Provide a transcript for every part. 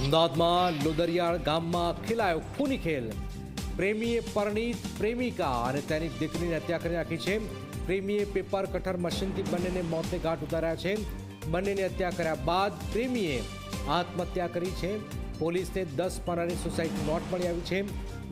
અમદાવાદમાં લોદરિયાળ ગામમાં ખેલાયો ખૂની ખેલ. પ્રેમીએ પરણિત પ્રેમિકા અને તેની દીકરીની હત્યા કરી નાખી છે. પ્રેમીએ પેપર કટર મશીનથી બંનેને મોતને ઘાટ ઉતાર્યા છે. બંનેને હત્યા કર્યા બાદ પ્રેમીએ આત્મહત્યા કરી છે. પોલીસને દસ પાનાની સુસાઇડ નોટ મળી આવી છે.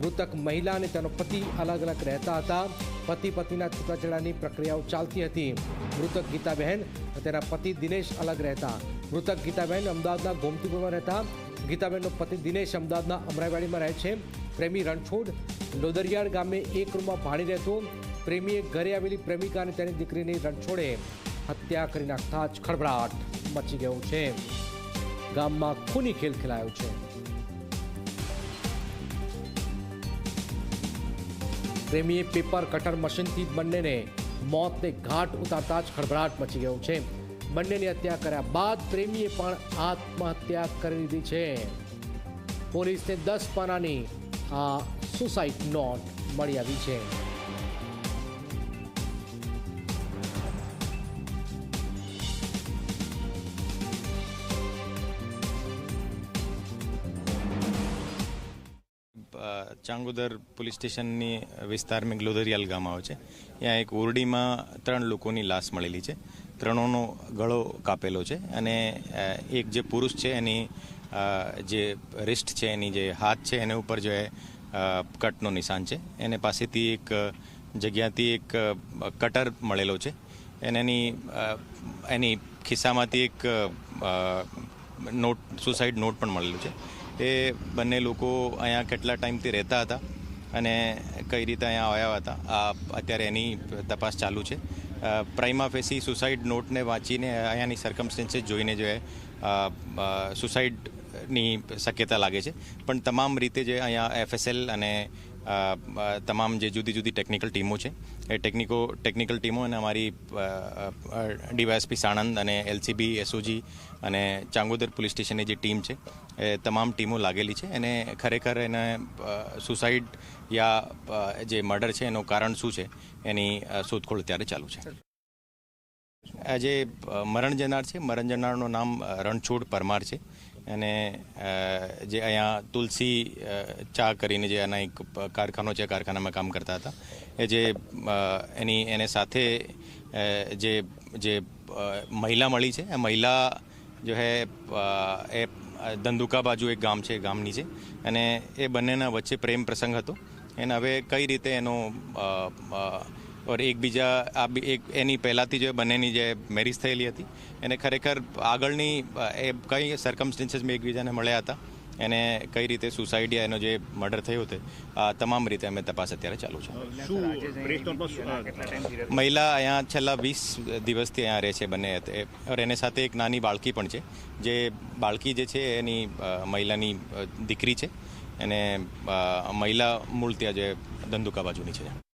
મૃતક મહિલા અને તેનો પતિ અલગ અલગ રહેતા હતા. પતિ પતિના છૂટાછેડાની પ્રક્રિયાઓ ચાલતી હતી. મૃતક ગીતાબહેન તેના પતિ દિનેશ અલગ રહેતા. મૃતક ગીતાબહેન અમદાવાદના ગોમતીપુરમાં રહેતા. ગીતાબહેનનો પતિ દિનેશ અમદાવાદના અમરાઈવાડીમાં રહે છે. પ્રેમી રણછોડ લોદરિયાળ ગામે એક રૂમમાં ભાણી રહેતો પ્રેમીએ ઘરે આવેલી પ્રેમિકા અને તેની દીકરીની રણછોડે હત્યા કરી નાખતા જ ખળભળાટ મચી ગયો છે. ગામમાં ખૂની ખેલ ખેલાયો છે. પ્રેમીએ પેપર, કટર, મશીનથી બંનેને મોતને ઘાટ ઉતારતા જ ખળભળાટ મચી ગયો છે. બંનેની હત્યા કર્યા બાદ પ્રેમીએ પણ આત્મહત્યા કરી દીધી છે. પોલીસને દસ પાનાની આ સુસાઇડ નોટ મળી આવી છે. ચાંગોદર પોલીસ સ્ટેશનની વિસ્તારમાં ગ્લોદરિયાલ ગામ આવે છે. ત્યાં એક ઓરડીમાં ત્રણ લોકોની લાશ મળેલી છે. ત્રણોનો ગળો કાપેલો છે અને એક જે પુરુષ છે એની જે રિસ્ટ છે, એની જે હાથ છે, એને ઉપર જો એ કટનો નિશાન છે. એને પાસેથી એક જગ્યાથી એક કટર મળેલો છે. અને એની એની ખિસ્સામાંથી એક નોટ, સુસાઇડ નોટ પણ મળેલું છે. એ બંને લોકો અહીંયા કેટલા ટાઈમથી રહેતા હતા અને કઈ રીતે અહીંયા આવ્યા હતા, આ અત્યારે એની તપાસ ચાલુ છે. પ્રાઇમા ફેસી સુસાઇડ નોટને વાંચીને અહીંયાની સર્કમસ્ટન્સીસ જોઈને જે સુસાઇડની શક્યતા લાગે છે. પણ તમામ રીતે જે અહીંયા એફએસએલ અને તમામ જે જુદી જુદી ટેકનિકલ ટીમો છે એ ટેકનિકો ટેકનિકલ ટીમો અને અમારી ડીવાયએસપી સાણંદ અને એલસીબી એસઓજી અને ચાંગોદર પોલીસ સ્ટેશનની જે ટીમ છે એ તમામ ટીમો લાગેલી છે. અને ખરેખર એને સુસાઇડ યા જે મર્ડર છે એનું કારણ શું છે એની શોધખોળ અત્યારે ચાલુ છે. આ જે અ, મરણ જનાર છે. મરણ જનારનું નામ રણછોડ પરમાર છે. અને જે અહીંયા તુલસી ચા કરીને જે આના એક કારખાનો છે, કારખાનામાં કામ કરતા હતા, એ જે એની, એને સાથે જે જે મહિલા મળી છે, એ મહિલા જો હે એ ધંધુકા બાજુ એક ગામ છે, ગામની છે, અને એ બંનેના વચ્ચે પ્રેમ પ્રસંગ હતો, એને હવે કઈ રીતે એનો ઓર એકબીજા આ એક એની પહેલાંથી જે બંનેની જે મેરેજ થયેલી હતી એને ખરેખર આગળની એ કઈ સર્કમસ્ટન્સીસમાં એકબીજાને મળ્યા હતા એને કઈ રીતે સુસાઇડ એનો જે મર્ડર થયો હતો આ તમામ રીતે અમે તપાસ અત્યારે ચાલુ છે મહિલા અહીંયા છેલ્લા વીસ દિવસથી અહીંયા રહે છે બંને ઓર એને સાથે એક નાની બાળકી પણ છે જે બાળકી જે છે એની મહિલાની દીકરી છે અને મહિલા મૂળ ત્યાં જે ધંધુકા બાજુની છે